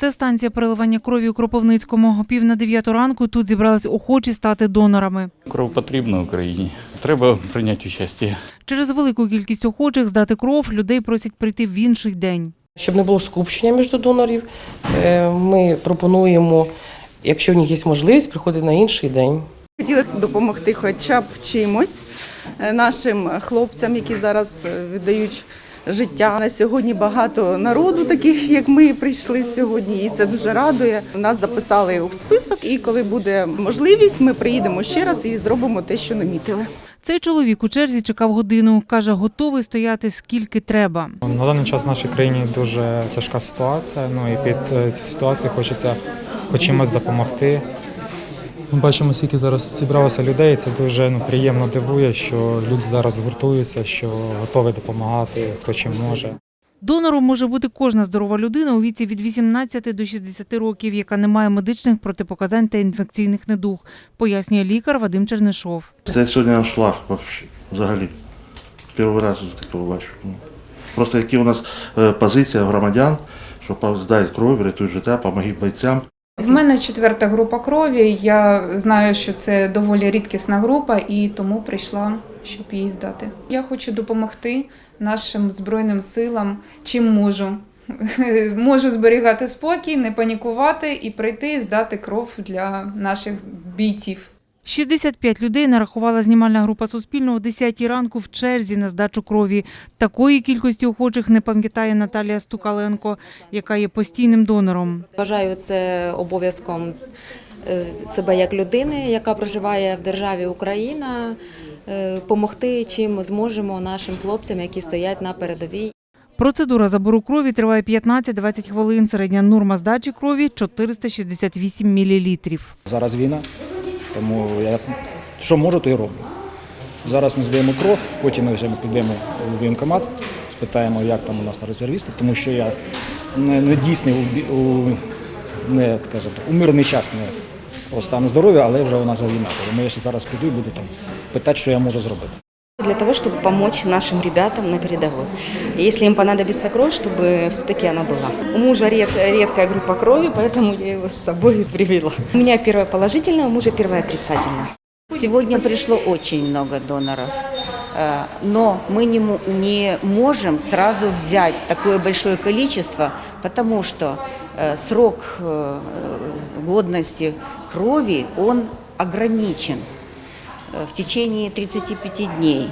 Це станція переливання крові у Кропивницькому. Пів на дев'яту ранку тут зібрались охочі стати донорами. Кров потрібна Україні. Треба прийняти участь. Через велику кількість охочих здати кров людей просять прийти в інший день. Щоб не було скупчення між донорів, е, ми пропонуємо, якщо в них є можливість, приходити на інший день. Хотіли допомогти хоча б чимось е, нашим хлопцям, які зараз е, віддають життя. На сьогодні багато народу, таких як ми, прийшли сьогодні, і це дуже радує. Нас записали в список, і коли буде можливість, ми приїдемо ще раз і зробимо те, що намітили. Цей чоловік у черзі чекав годину. Каже, готовий стояти скільки треба. На даний час в нашій країні дуже тяжка ситуація. Ну і під е, цю ситуацію хочеться хоч чимось допомогти. Ми бачимо, скільки зараз зібралося людей. Це дуже ну, приємно дивує, що люди зараз гуртуються, що готові допомагати, хто чим може. Донором може бути кожна здорова людина у віці від 18 до 60 років, яка не має медичних протипоказань та інфекційних недуг, пояснює лікар Вадим Чернишов. Це сьогодні вообще, взагалі. Перший раз такого бачу. Ну, Просто які у нас е, позиція громадян, що здають кров, рятують життя, допомогіть бойцям. В мене четверта група крові. Я знаю, що це доволі рідкісна група, і тому прийшла, щоб її здати. Я хочу допомогти нашим збройним силам, чим можу. Можу зберігати спокій, не панікувати і прийти здати кров для наших бійців. 65 людей нарахувала знімальна група Суспільного о 10 ранку в черзі на здачу крові. Такої кількості охочих не пам'ятає Наталія Стукаленко, яка є постійним донором. Вважаю це обов'язком е, себе як людини, яка проживає в державі Україна, допомогти чим зможемо нашим хлопцям, які стоять на передовій. Процедура забору крові триває 15-20 хвилин. Середня норма здачі крові 468 мілілітрів. Зараз війна, тому я що можу, то й роблю. Зараз ми здаємо кров, потім ми вже підемо в воєнкомат, спитаємо, як там у нас на резервісти, тому що я не, дійсний у, у, не, скажімо у мирний час не стану здоров'я, але вже у нас війна. Тому я ще зараз піду і буду там питати, що я можу зробити. Для того, чтобы помочь нашим ребятам на передовой. Если им понадобится кровь, чтобы все-таки она была. У мужа ред- редкая группа крови, поэтому я его с собой привела. У меня первая положительная, у мужа первая отрицательная. Сегодня пришло очень много доноров, Э, но мы не, не можем сразу взять такое большое количество, потому что э, срок э, годности крови, он ограничен в течение 35 дней.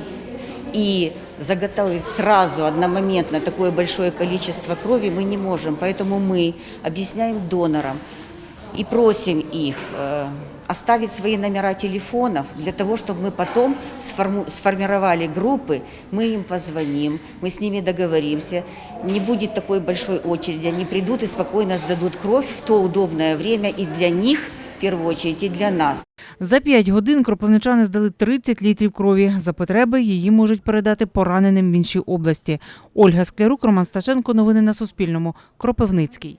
И заготовить сразу, одномоментно такое большое количество крови мы не можем. Поэтому мы объясняем донорам и просим их э, оставить свои номера телефонов для того, чтобы мы потом сформу- сформировали группы, мы им позвоним, мы с ними договоримся, не будет такой большой очереди, они придут и спокойно сдадут кровь в то удобное время и для них, в первую очередь, и для нас. За 5 годин кропивничани здали 30 літрів крові. За потреби її можуть передати пораненим в іншій області. Ольга Склярук, Роман Сташенко. Новини на Суспільному. Кропивницький.